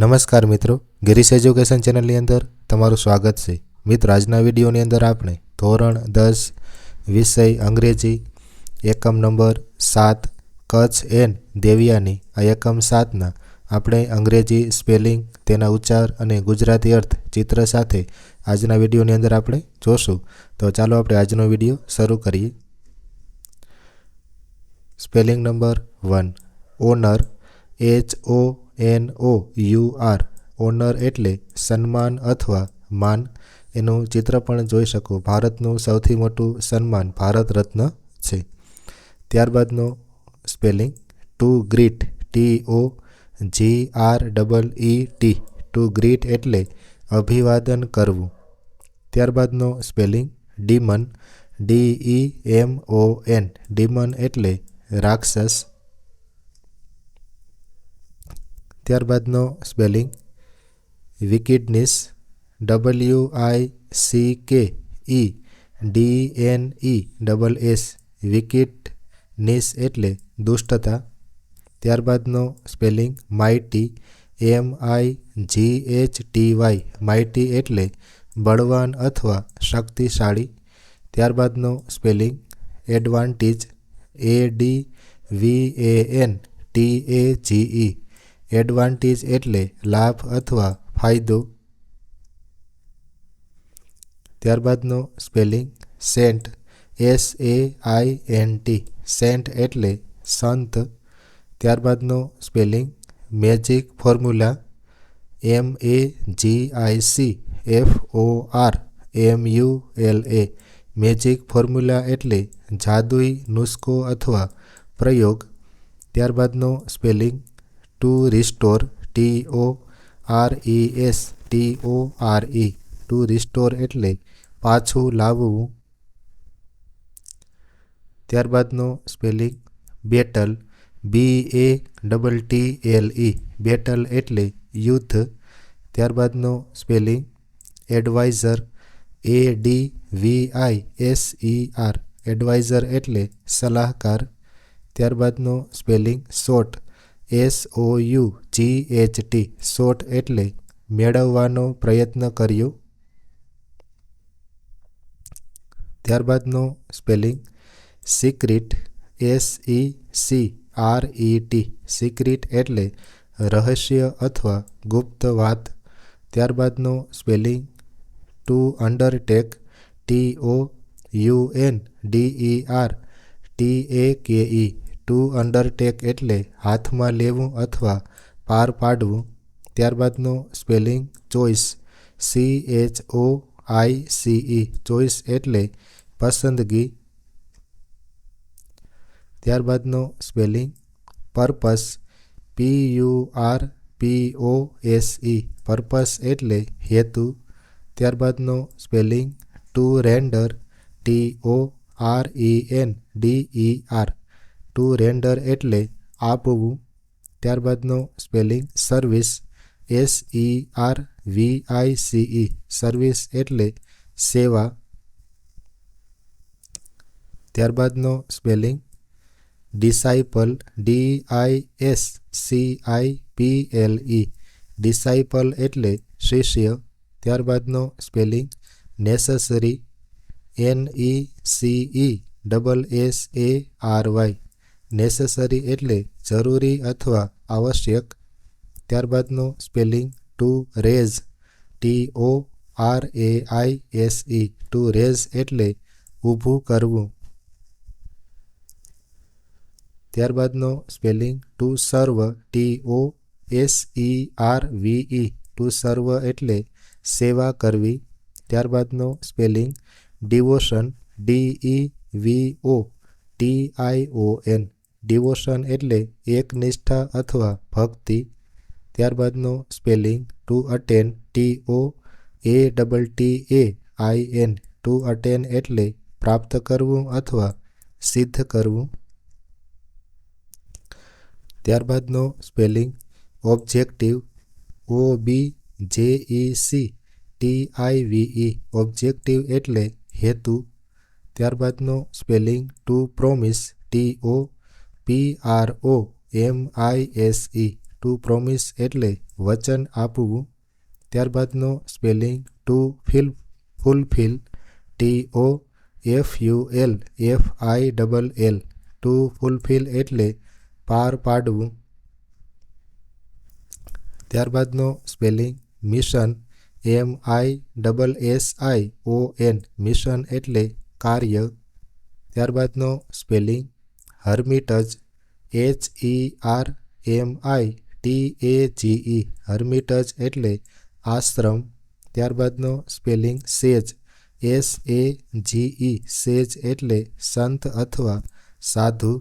નમસ્કાર મિત્રો ગિરીશ એજ્યુકેશન ચેનલની અંદર તમારું સ્વાગત છે મિત્રો આજના વિડીયોની અંદર આપણે ધોરણ દસ વિષય અંગ્રેજી એકમ નંબર સાત કચ્છ એન દેવિયાની આ એકમ સાતના આપણે અંગ્રેજી સ્પેલિંગ તેના ઉચ્ચાર અને ગુજરાતી અર્થ ચિત્ર સાથે આજના વિડીયોની અંદર આપણે જોશું તો ચાલો આપણે આજનો વિડીયો શરૂ કરીએ spelling number one honour H O N O U R honour એટલે સન્માન અથવા માન એનું ચિત્ર પણ જોઈ શકો ભારતનું સૌથી મોટું સન્માન ભારત રત્ન છે ત્યારબાદનો spelling to greet T O G R double E T to greet એટલે અભિવાદન કરવું ત્યારબાદનો spelling demon D E M O N demon એટલે રાક્ષસ ત્યારબાદનો spelling wickedness W I C K E e D N E e double S wickedness એટલે દુષ્ટતા ત્યારબાદનો spelling mighty M I G H T Y mighty એટલે બળવાન અથવા શક્તિશાળી ત્યારબાદનો spelling advantage A D V A N T A G E advantage એટલે લાભ અથવા ફાયદો ત્યારબાદનો spelling saint S A I N T saint એટલે સંત ત્યારબાદનો spelling magic formula M A G I C F O R M U L A magic formula એટલે જાદુઈ नुસ્કો અથવા પ્રયોગ ત્યારબાદનો spelling to restore t o r e s t o r e to restore એટલે પાછું લાવવું ત્યારબાદ નો spelling battle b a t t l e battle એટલે યુદ્ધ ત્યારબાદ નો spelling adviser a d v i s e r adviser એટલે સલાહકાર ત્યારબાદ નો spelling sought S O U G H T sought એટલે મેળવવાનો પ્રયત્ન કર્યો ત્યારબાદનો spelling secret S E C R E T secret એટલે રહસ્ય અથવા ગુપ્ત વાત ત્યારબાદનો spelling to undertake T O U N D E R T A K E two undertake એટલે હાથમાં લેવું અથવા પાર પાડવું ત્યારબાદનું spelling choice C H O I C E choice એટલે પસંદગી ત્યારબાદનું spelling purpose P U R P O S E purpose એટલે હેતુ ત્યારબાદનું spelling to render T O R E N D E R to render एटले आपू ત્યારબાદનો spelling service S E R V I C E service એટલે સેવા ત્યારબાદનો spelling disciple D I S C I P L E ડિસાઈપલ એટલે શિષ્ય ત્યારબાદનો spelling necessary N E C E double S A R Y necessary એટલે જરૂરી અથવા આવશ્યક ત્યારબાદનું spelling to raise T O R A I S E to raise એટલે ઊભું કરવું ત્યારબાદનો spelling to serve T O S E R V E to serve એટલે સેવા કરવી ત્યારબાદનો spelling devotion D E V O T I O N devotion એટલે એક નિષ્ઠા અથવા ભક્તિ ત્યારબાદનો spelling two attain T O A double T A I N to attain એટલે પ્રાપ્ત કરવું અથવા સિદ્ધ કરવું ત્યારબાદનો spelling objective O B J E C T I V E objective એટલે હેતુ ત્યારબાદનો spelling to promise T O P R O M I S E to promise એટલે વચન આપવું ત્યારબાદ નો spelling to fulfil T O F U L F I L to fulfil એટલે પાર પાડવું ત્યારબાદ નો spelling mission A M I S S I O N mission એટલે કાર્ય ત્યારબાદ નો spelling hermitage H E R M I T A G E hermitage एट आश्रम त्यारबाद spelling sage S A G E sage एट्ले संत अथवा साधु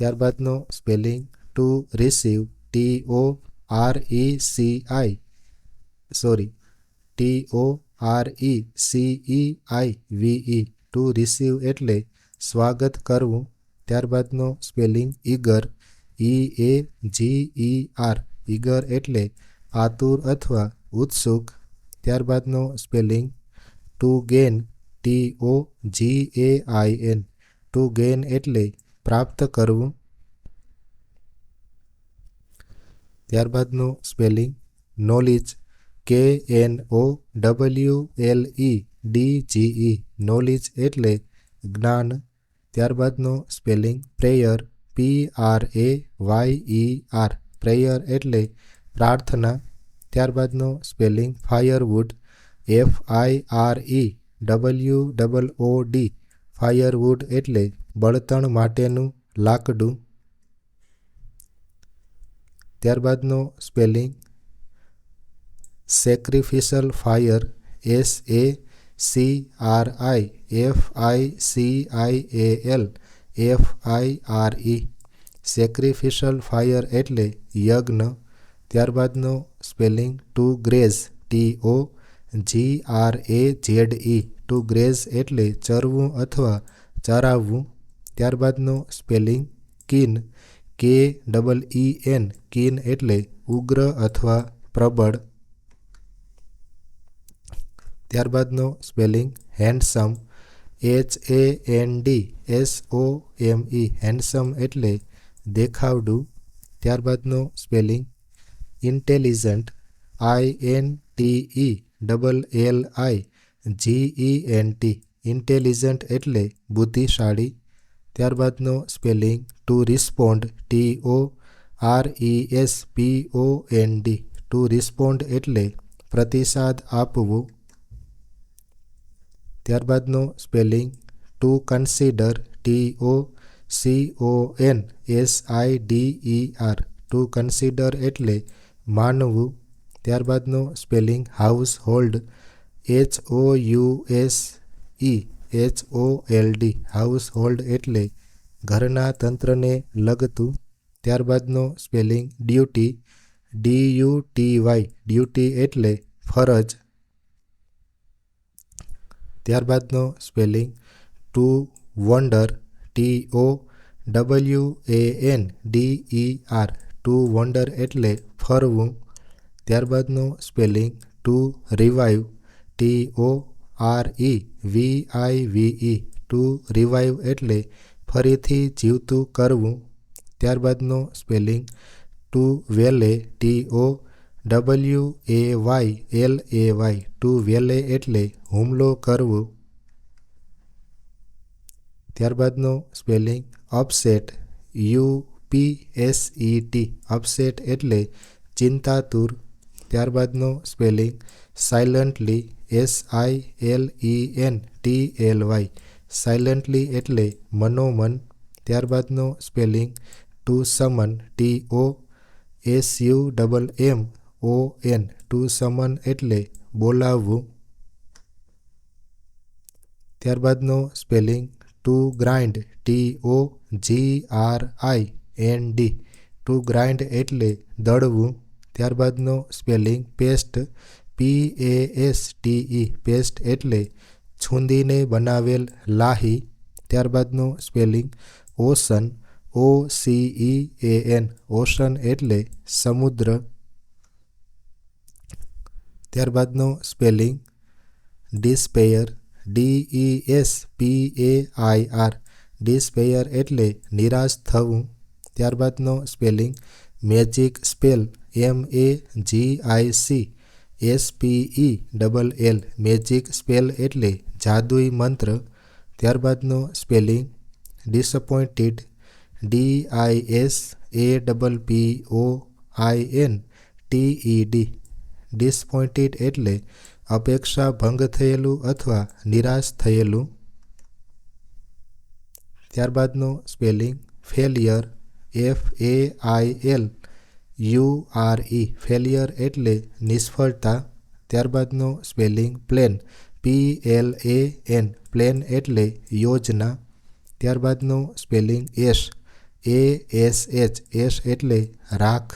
त्यारबाद spelling to receive T O R E C I sorry T O R E C E I V E to receive एटले स्वागत करवू ત્યાર બાદ નો spelling eager E A G E R eager એટલે आतुर अथवा ઉત્સુક ત્યાર બાદ નો spelling to gain T O G A I N two gain એટલે પ્રાપ્ત કરવ ત્યાર બાદ નો spelling knowledge K N O W L E D G E knowledge e, એટલે જ્ઞાન ત્યારબાદનો spelling prayer P R A Y E R prayer એટલે પ્રાર્થના ત્યારબાદનો spelling firewood F I R E W double O D firewood એટલે બળતણ માટેનું લાકડું ત્યારબાદનો spelling sacrificial fire S A C R I F I C I A L F I R E sacrificial fire એટલે યજ્ઞ ત્યારબાદનો spelling to graze T O G R A Z E to graze એટલે ચરવું અથવા ચરાવવું ત્યારબાદનો spelling કિન કે double E N કિન એટલે ઉગ્ર અથવા પ્રબળ ત્યારબાદનો spelling handsome H A N D S O M E handsome એટલે દેખાવડું ત્યારબાદનો spelling intelligent I N T E L L I G E N T intelligent એટલે બુદ્ધિશાળી ત્યારબાદનો spelling to respond T O R E S P O N D to respond એટલે પ્રતિસાદ આપવો ત્યારબાદનો spelling to consider T O C O N S I D E R to consider એટલે માનવું ત્યારબાદનો spelling household H O U S E H O L D household એટલે ઘરના તંત્રને લગતું ત્યારબાદનો spelling duty D U T Y duty એટલે ફરજ ત્યારબાદનો spelling to wander T O W A N D E R to wander એટલે ફરવું ત્યારબાદનો spelling to revive T O R E V I V E to revive એટલે ફરીથી જીવતું કરવું ત્યારબાદનો spelling to waylay T O W A Y L A Y to waylay एटले होमलो कर्व ત્યારબાદનો spelling upset U P S E T upset એટલે ચિંતાતુર ત્યારબાદનો spelling silently S I L E N T L Y silently એટલે મનોમન ત્યારબાદનો spelling to summon T O S U M O N to summon एट्ले बोलाव त्यारबाद spelling to grind T O G R I N D to grind एट्ले दड़व त्यारबाद spelling paste P A S T E paste एट छूंदी ने बनावेल लाही त्यारबाद spelling ocean O C E N ocean एट समुद्र ત્યારબાદનો spelling despair D E S P A I R ડિસ્પેયર એટલે નિરાશ થવું ત્યારબાદનો spelling magic spell M A G I C S P E double L magic spell એટલે જાદુઈ મંત્ર ત્યારબાદનો spelling disappointed D I S A double P O I N T E D dispointed એટલે અપેક્ષા ભંગ થયેલું અથવા નિરાશ થયેલું ત્યારબાદનું સ્પેલિંગ failure f a i l u r e failure એટલે નિષ્ફળતા ત્યારબાદનું spelling plan p l a n plan એટલે યોજના ત્યારબાદનું spelling ash a s h s એટલે રાખ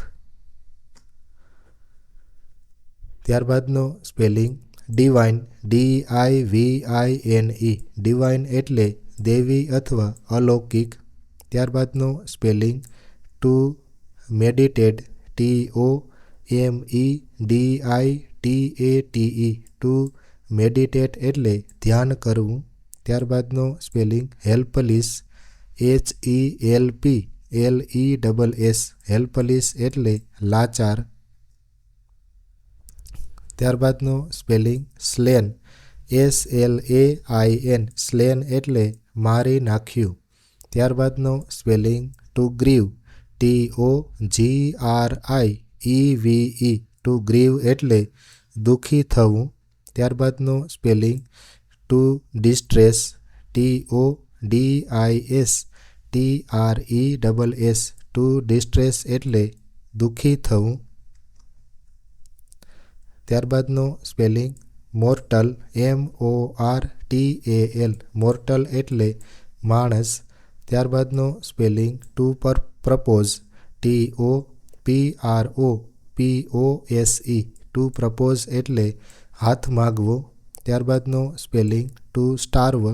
त्यारबाद spelling divine D I V I N E divine एटले देवी अथवा अलौकिक त्यारबाद spelling to meditate T O M E D I T A T E to meditate एटले ध्यान करव त्यारबाद spelling helpless H E L P L E double S helpless एटले लाचार ત્યારબાદનો spelling slain S L A I N slain એટલે મારી નાખ્યું ત્યારબાદનો spelling to grieve T O G R I E V E to grieve એટલે દુખી થવું ત્યારબાદનો spelling to distress T O D I S T R E S to distress એટલે દુખી થવું ત્યારબાદનો spelling mortal M O R T A L mortal એટલે માણસ ત્યારબાદનો સ્પેલિંગ ટુ પર propose T O P R O P O S E to propose એટલે હાથ માગવો ત્યારબાદનો spelling to starve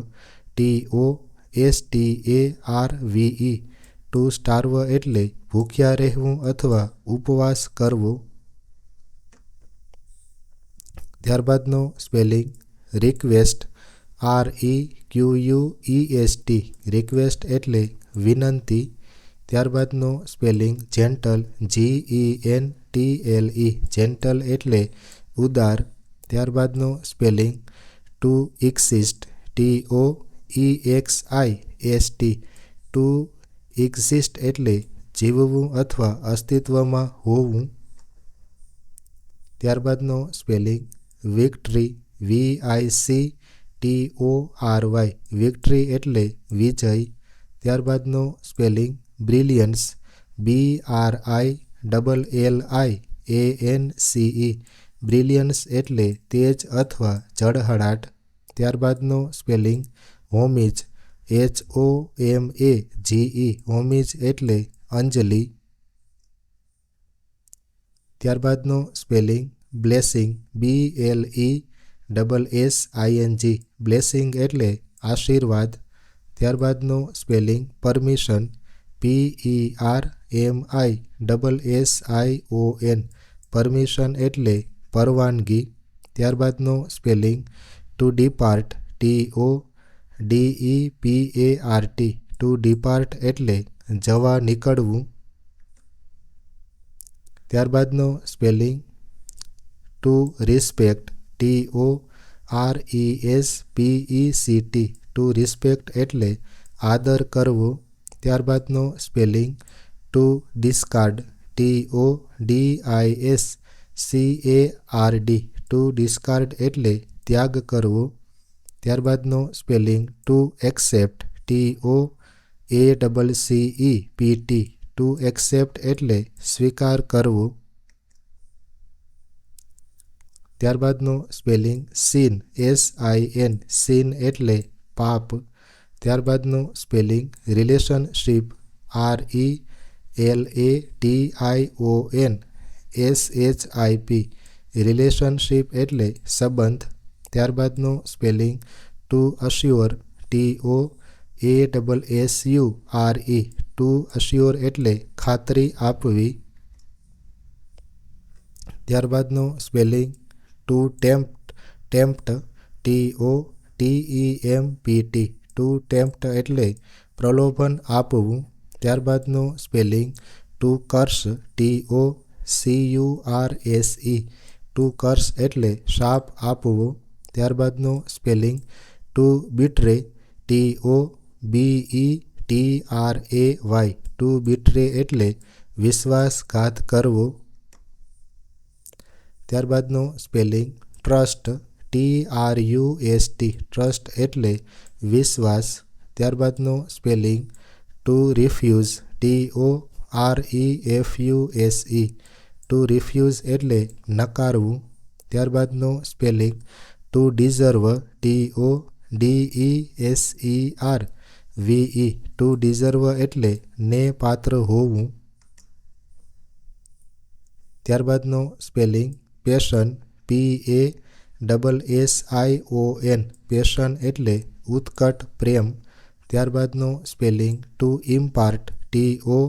T O S T A R V E to starve એટલે ભૂખ્યા રહેવું અથવા ઉપવાસ કરવો ત્યારબાદનો spelling request R E Q U E S T request એટલે વિનંતી ત્યારબાદનો spelling gentle G E N T L E gentle એટલે ઉદાર ત્યારબાદનો spelling to exist T O E X I S T to exist એટલે જીવવું અથવા અસ્તિત્વમાં હોવું ત્યારબાદનો spelling victory V I C T O R Y victory એટલે વિજય ત્યારબાદનો spelling brilliance B R I double L I A N C E brilliance એટલે તેજ અથવા ઝળહળાટ ત્યારબાદનો spelling homage H O M A G E homage એટલે અંજલિ ત્યારબાદનો spelling blessing B L E double S I I N G blessing એટલે આશીર્વાદ ત્યારબાદનું spelling permission P E R M I double S I O N permission એટલે પરવાનગી ત્યારબાદનું spelling to depart T O D E P A R T to depart એટલે જવા નીકળવું ત્યારબાદનો spelling to respect T O R E S P E C T to respect એટલે આદર કરવો ત્યારબાદ નો spelling to discard T O D I S C A R D to discard એટલે ત્યાગ કરવો ત્યારબાદ નો spelling to accept T O A double C E P T to accept એટલે સ્વીકાર કરવો ત્યારબાદનો spelling sin S I N sin એટલે પાપ ત્યારબાદનો spelling relationship R E L A T I O N S H I P relationship એટલે સંબંધ ત્યારબાદનો spelling to assure T O A S U R E to assure એટલે ખાતરી આપવી ત્યારબાદનો spelling to tempt tempt T O T E M P T to tempt एट प्रलोभन आपव त्यारबाद spelling to curse T O C U R S E to curse एट साप आपव त्यारबाद spelling to betray T O B E T R A Y to betray एट्ले विश्वासघात करव ત્યારબાદનો spelling trust T R U S T trust એટલે વિશ્વાસ ત્યારબાદનો spelling to refuse T O R E F U S E to refuse એટલે નકારવું ત્યારબાદનો spelling to deserve T O D E S E R V E to deserve એટલે ને પાત્ર હોવું ત્યારબાદનો spelling passion P A double S I O N passion એટલે ઉત્કટ પ્રેમ ત્યારબાદનું spelling to impart T O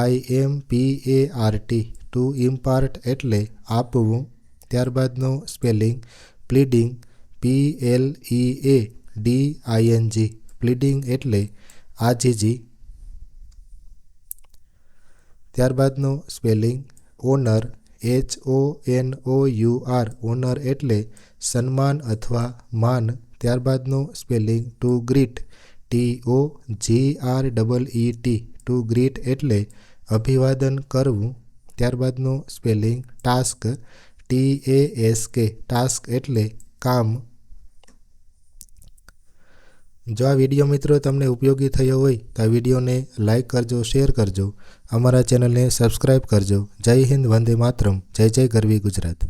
I M P A R T to impart એટલે આપવું ત્યારબાદનું spelling pleading P L E A D I N G pleading એટલે આજીજી ત્યારબાદનું spelling honour H O N O U R honour એટલે સન્માન અથવા માન ત્યારબાદનું spelling to greet T O G R double E T to greet એટલે અભિવાદન કરવું ત્યારબાદનું spelling task T A S K task એટલે કામ જો આ વિડીયો મિત્રો તમને ઉપયોગી થયો હોય તો આ વિડીયોને લાઇક કરજો શેર કરજો અમારા ચેનલને સબસ્ક્રાઈબ કરજો જય હિન્દ વંદે માતરમ જય જય ગરવી ગુજરાત